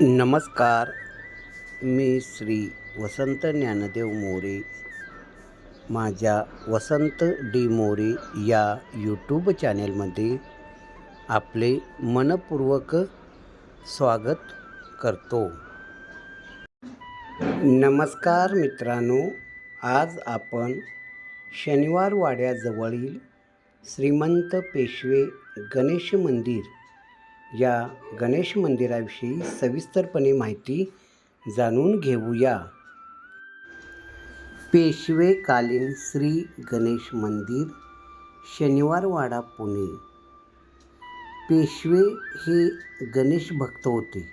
नमस्कार मी श्री वसंत ज्ञानदेव मोरे माझ्या वसंत डी मोरे या यूट्यूब चॅनेलमध्ये आपले मनपूर्वक स्वागत करतो. नमस्कार मित्रांनो आज आपण शनिवार वाड्याजवळील श्रीमंत पेशवे गणेश मंदिर या गणेश मंदिराविषयी सविस्तरपणे माहिती जाणून घेऊया. पेशवेकालीन श्री गणेश मंदिर शनिवारवाडा पुणे. पेशवे हे गणेश भक्त होते.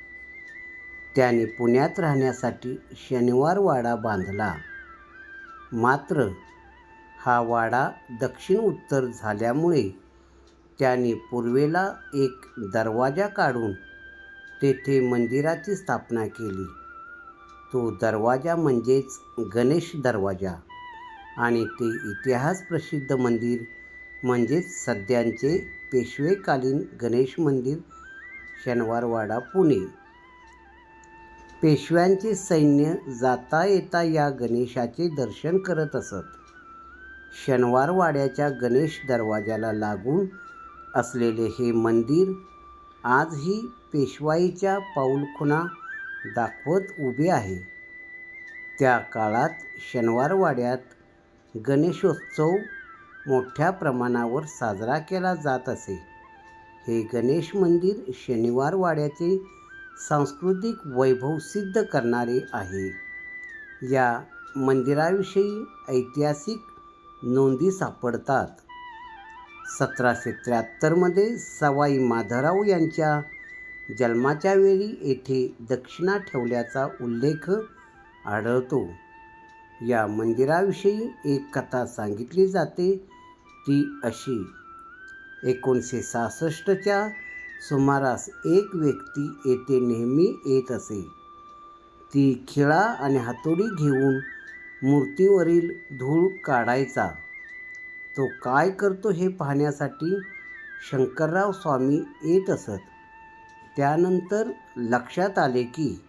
त्याने पुण्यात राहण्यासाठी शनिवारवाडा बांधला. मात्र हा वाडा दक्षिण उत्तर झाल्यामुळे त्याने पूर्वेला एक दरवाजा काढून तेथे मंदिराची स्थापना केली. तो दरवाजा म्हणजेच गणेश दरवाजा आणि ते इतिहास प्रसिद्ध मंदिर म्हणजेच सध्यांचे पेशवेकालीन गणेश मंदिर शनिवारवाडा पुणे. पेशव्यांचे सैन्य जाता येता या गणेशाचे दर्शन करत असत. शनिवारवाड्याच्या गणेश दरवाजाला लागून असलेले हे मंदिर आजही पेशवाईच्या पाऊलखुणा दाखवत उभे आहे. त्या काळात शनिवारवाड्यात गणेशोत्सव मोठ्या प्रमाणावर साजरा केला जात असे. हे गणेश मंदिर शनिवारवाड्याचे सांस्कृतिक वैभव सिद्ध करणारे आहे. या मंदिराविषयी ऐतिहासिक नोंदी सापडतात. सतराशे त्र्याहत्तरमध्ये सवाई माधवराव यांच्या जन्माच्या वेळी येथे दक्षिणा ठेवल्याचा उल्लेख आढळतो. या मंदिराविषयी एक कथा सांगितली जाते. ती अशी. एकोणीसशे सहासष्टच्या सुमारास एक व्यक्ती येथे नेहमी येत असे. ती खिळा आणि हातोडी घेऊन मूर्तीवरील धूळ काढायचा. तो काय करतो हे पाहण्यासाठी शंकरराव स्वामी येत असत. त्यानंतर लक्षात आले की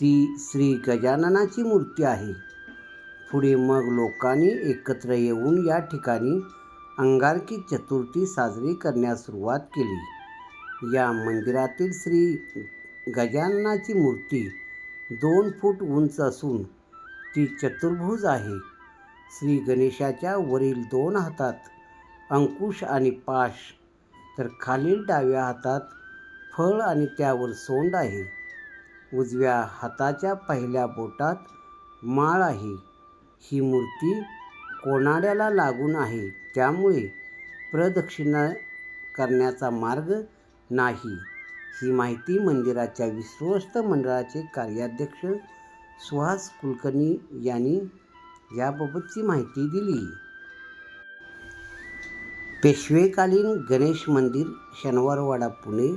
ती श्री गजाननाची मूर्ती आहे. पुढे मग लोकांनी एकत्र येऊन या ठिकाणी अंगारकी चतुर्थी साजरी करण्यास सुरुवात केली. या मंदिरातील श्री गजाननाची मूर्ती दोन फूट उंच असून ती चतुर्भुज आहे. श्री गणेशाच्या वरील दोन हातात अंकुश आणि पाश तर खालील डाव्या हातात फळ आणि त्यावर सोंड आहे. उजव्या हाताच्या पहिल्या बोटात माळ आहे. ही मूर्ती कोणाड्याला लागून आहे त्यामुळे प्रदक्षिणा करण्याचा मार्ग नाही. ही माहिती मंदिराच्या विश्वस्त मंडळाचे कार्याध्यक्ष सुहास कुलकर्णी यांनी याबाबतची माहिती दिली. पेशवेकालीन गणेश मंदिर शनिवारवाडा पुणे.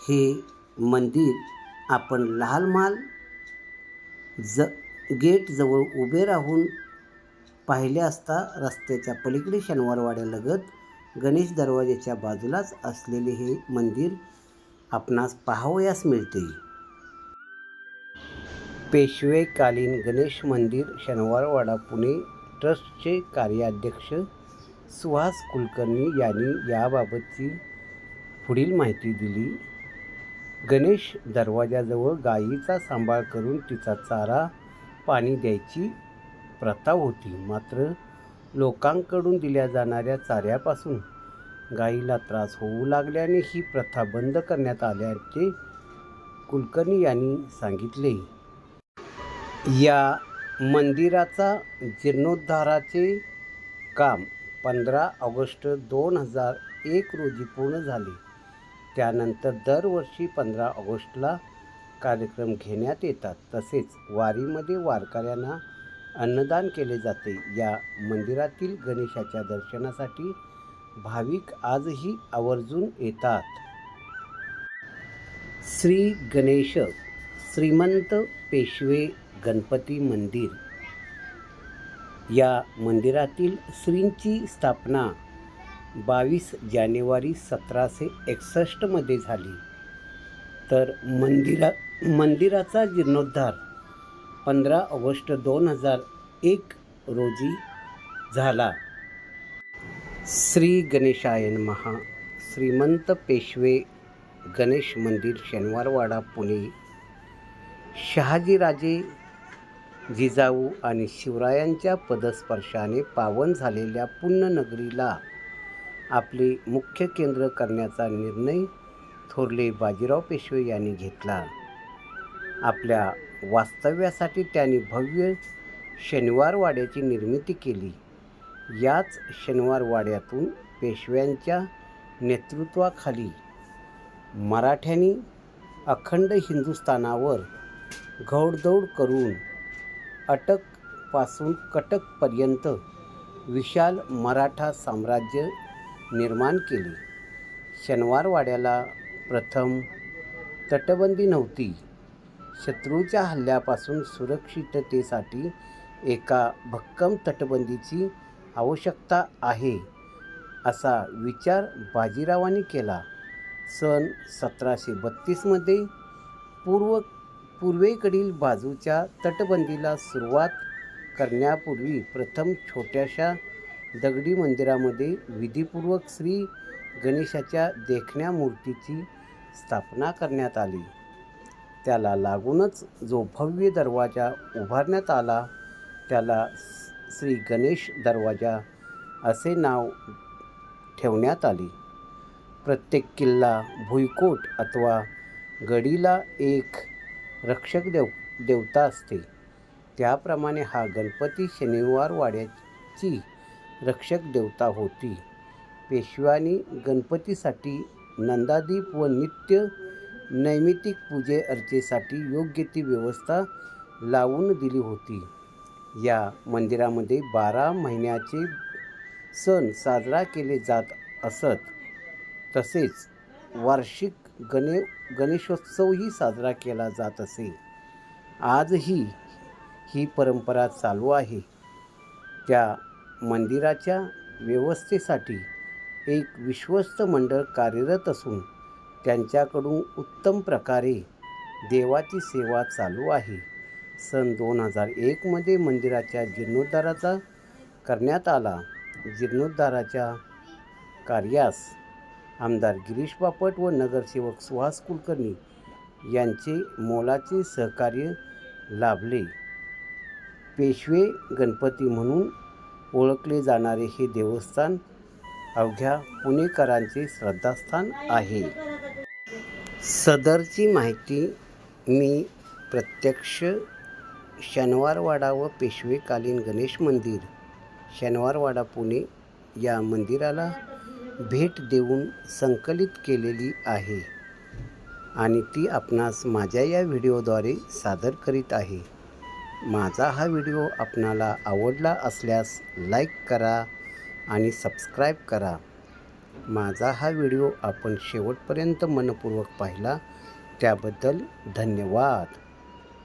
हे मंदिर आपण लाल माल ज गेटजवळ उभे राहून पाहिले असता रस्त्याच्या पलीकडे शनिवारवाड्यालगत गणेश दरवाजाच्या बाजूलाच असलेले हे मंदिर आपणास पाहावयास मिळते. पेशवेकालीन गणेश मंदिर शनिवारवाडा पुणे ट्रस्टचे कार्याध्यक्ष सुहास कुलकर्णी यांनी याबाबतची पुढील माहिती दिली. गणेश दरवाजाजवळ गायीचा सांभाळ करून तिचा चारा पाणी द्यायची प्रथा होती. मात्र लोकांकडून दिल्या जाणाऱ्या चाऱ्यापासून गायीला त्रास होऊ लागल्याने ही प्रथा बंद करण्यात आल्याचे कुलकर्णी यांनी सांगितले. या मंदिराचा जीर्णोद्धाराचे काम पंधरा ऑगस्ट दोन हजार एक रोजी पूर्ण झाले. त्यानंतर दरवर्षी पंधरा ऑगस्टला कार्यक्रम घेण्यात येतात. तसेच वारीमध्ये वारकऱ्यांना अन्नदान केले जाते. या मंदिरातील गणेशाच्या दर्शनासाठी भाविक आजही आवर्जून येतात. श्री गणेश श्रीमंत पेशवे गणपती मंदिर. या मंदिरातील श्रींची स्थापना बावीस जानेवारी सतराशे एकसष्टमध्ये झाली. तर मंदिरा मंदिराचा जीर्णोद्धार पंधरा ऑगस्ट दोन हजार एक रोजी झाला. श्री गणेशायन महा श्रीमंत पेशवे गणेश मंदिर शनिवारवाडा पुणे. शहाजीराजे जिजाऊ आणि शिवरायांच्या पदस्पर्शाने पावन झालेल्या पुण्यनगरीला आपले मुख्य केंद्र करण्याचा निर्णय थोरले बाजीराव पेशवे यांनी घेतला. आपल्या वास्तव्यासाठी त्यांनी भव्य शनिवारवाड्याची निर्मिती केली. याच शनिवारवाड्यातून पेशव्यांच्या नेतृत्वाखाली मराठ्यांनी अखंड हिंदुस्थानावर घौडदौड करून अटकपासून कटकपर्यंत विशाल मराठा साम्राज्य निर्माण केले. शनिवारवाड्याला प्रथम तटबंदी नव्हती. शत्रूच्या हल्ल्यापासून सुरक्षिततेसाठी एका भक्कम तटबंदीची आवश्यकता आहे असा विचार बाजीरावांनी केला. सन सतराशे बत्तीसमध्ये पूर्व पूर्वेकडील बाजूच्या तटबंदीला सुरुवात करण्यापूर्वी प्रथम छोट्याशा दगडी मंदिरामध्ये विधीपूर्वक श्री गणेशाच्या देखण्या मूर्तीची स्थापना करण्यात आली. त्याला लागूनच जो भव्य दरवाजा उभारण्यात आला त्याला श्री गणेश दरवाजा असे नाव ठेवण्यात आले. प्रत्येक किल्ला भुईकोट अथवा गडीला एक रक्षक देव देवता असते त्याप्रमाणे हा गणपती शनिवारवाड्याची रक्षक देवता होती. पेशव्यांनी गणपतीसाठी नंदादीप व नित्य नैमितिक पूजे अर्चेसाठी योग्य ती व्यवस्था लावून दिली होती. या मंदिरामध्ये बारा महिन्याचे सण साजरा केले जात असत. तसेच वार्षिक गणे गणेशोत्सवही साजरा केला जात असे. आजही ही परंपरा चालू आहे. त्या मंदिराच्या व्यवस्थेसाठी एक विश्वस्त मंडळ कार्यरत असून त्यांच्याकडून उत्तम प्रकारे देवाची सेवा चालू आहे. सन दोन हजार एकमध्ये मंदिराच्या जीर्णोद्धाराचा करण्यात आला. जीर्णोद्धाराच्या कार्यास आमदार गिरीश बापट व नगरसेवक सुहास कुलकर्णी यांचे मोलाचे सहकार्य लाभले. पेशवे गणपती म्हणून ओळखले जाणारे हे देवस्थान अवघ्या पुणेकरांचे श्रद्धास्थान आहे. सदरची माहिती मी प्रत्यक्ष शनिवारवाडा व पेशवेकालीन गणेश मंदिर शनिवारवाडा पुणे या मंदिराला भेट देऊन संकलित केलेली आहे आणि ती आपणास माझ्या या व्हिडिओद्वारे सादर करीत आहे. माझा हा व्हिडिओ आपणाला आवडला असल्यास लाईक करा आणि सबस्क्राईब करा. माझा हा व्हिडिओ आपण शेवटपर्यंत मनपूर्वक पाहिला त्याबद्दल धन्यवाद.